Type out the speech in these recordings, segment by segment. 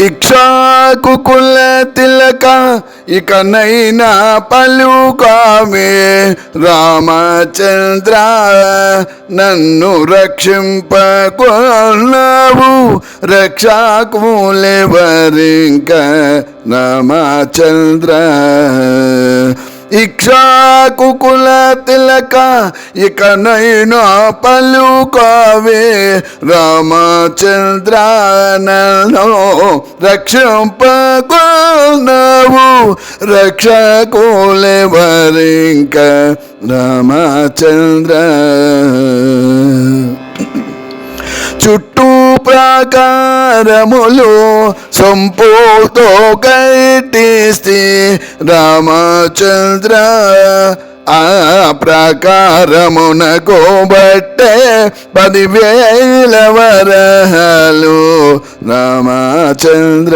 ఇక్షాకు కుల తిలక ఇకనైనా పలుకామే. రామచంద్ర నన్ను రక్షింపకొన్నావు. రక్షాకులెవరింక రామచంద్ర. ఇక్షాకు కుల తిలక ఇకనైనా పలుకావే రామచంద్ర నన్ను రక్షింపకున్నావు రక్షకులెవరింక రామచంద్ర. ప్రాకారములు సంపూతో కట్టిస్తే రామచంద్ర ఆ ప్రకారమున కోబట్టే పదివేల వరహలు రామచంద్ర.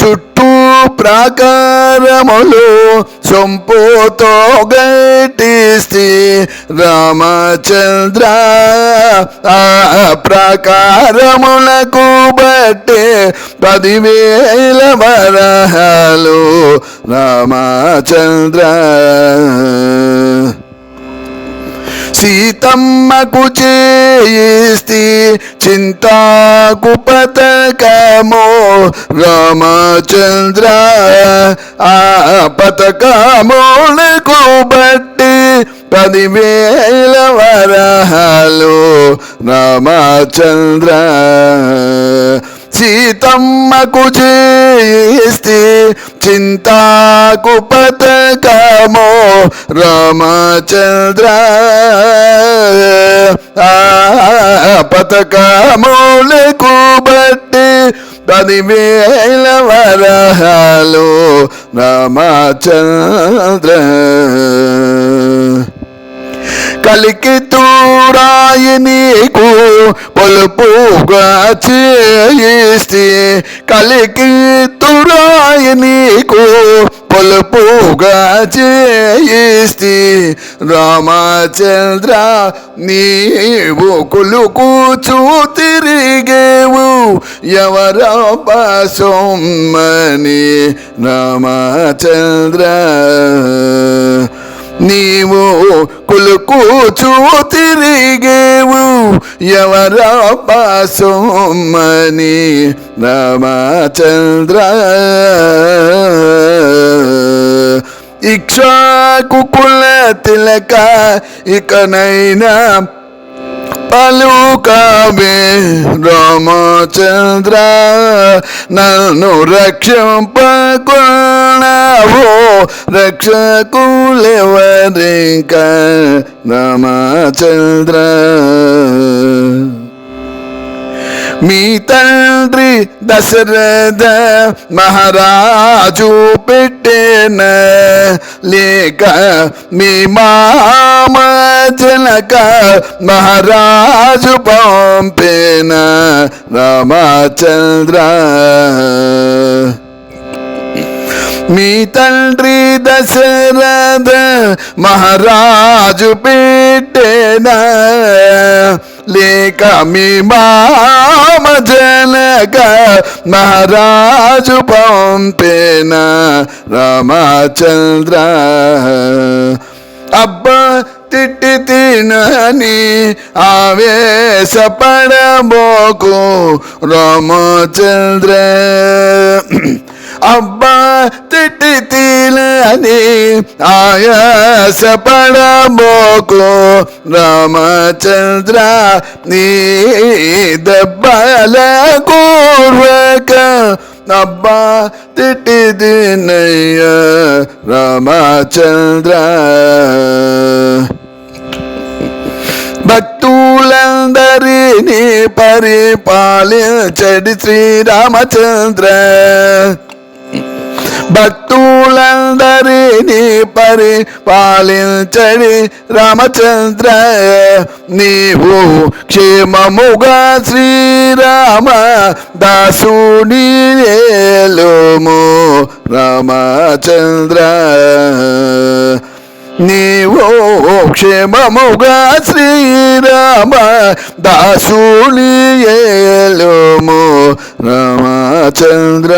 చుట్టూ ప్రాకారములు సొంపుతో గట్టిస్తే రామచంద్ర ఆ ప్రకారమునకు బట్టే పదివేల వరహాలు రామచంద్ర. సీతమ్మకు చే చింతాకు పతకము రామచంద్ర ఆ పతకములకు బట్టి పదివేల వరహాలు రామచంద్ర సీతమ్మకు చేస్తే చింతాకు పతకము రామచంద్ర. ఆ పతకములకు బట్టి పదివేల వరహాలు రామచంద్ర. కలికి తూరాయి నీకు పలుపుగా చేయిస్తే కలికి తురాయి నీకు పలుపుగా చేయిస్తే రామచంద్ర నీవు కులుకూచు తిరిగేవు ఎవర సొమ్మని రామచంద్ర. చూచూ తిరిగేవు ఎవరా పాసోమని రామచంద్ర. ఇక్షాకు కుల తిలక ఇకనైనా పలుకావే రామచంద్ర నన్ను రక్షింపకున్నావు రక్షకులెవరింక రామచంద్ర? మీ తండ్రి దశరథ మహారాజు పెట్టేన లేక మీ మామ జనక మహారాజు పంపేన రామచంద్ర. మీ తండ్రి దశరథ మహారాజు పెట్టేన లేక మీ మామ జనక మహారాజు పంపేన రామచంద్ర అబ్బా తిట్టి తినని ఆవేశపడబోకు రామచంద్ర అబ్బా తిట్టి తినని ఆయాసపడబోకు. రామచంద్ర నీ దెబ్బల కూర్వక. అబ్బా తిట్టిదినయ్య రామచంద్ర. భక్తులందరినీ పరిపాలించడి శ్రీరామచంద్ర భక్తులందరినీ పరిపాలించడి రామచంద్ర నీవు క్షేమముగా శ్రీరామ దాసుని ఏలుము రామచంద్ర నీవు క్షేమముగా శ్రీరామ దాసుని ఏలుము రామచంద్ర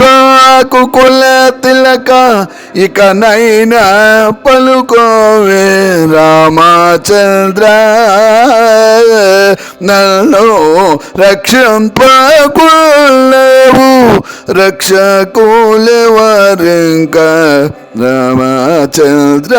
సాకు కుల తిలక ఇక నైనా పలుకోవే రామచంద్ర. నన్ను రక్షింపకులేవు రక్షకులెవరింక రామచంద్ర.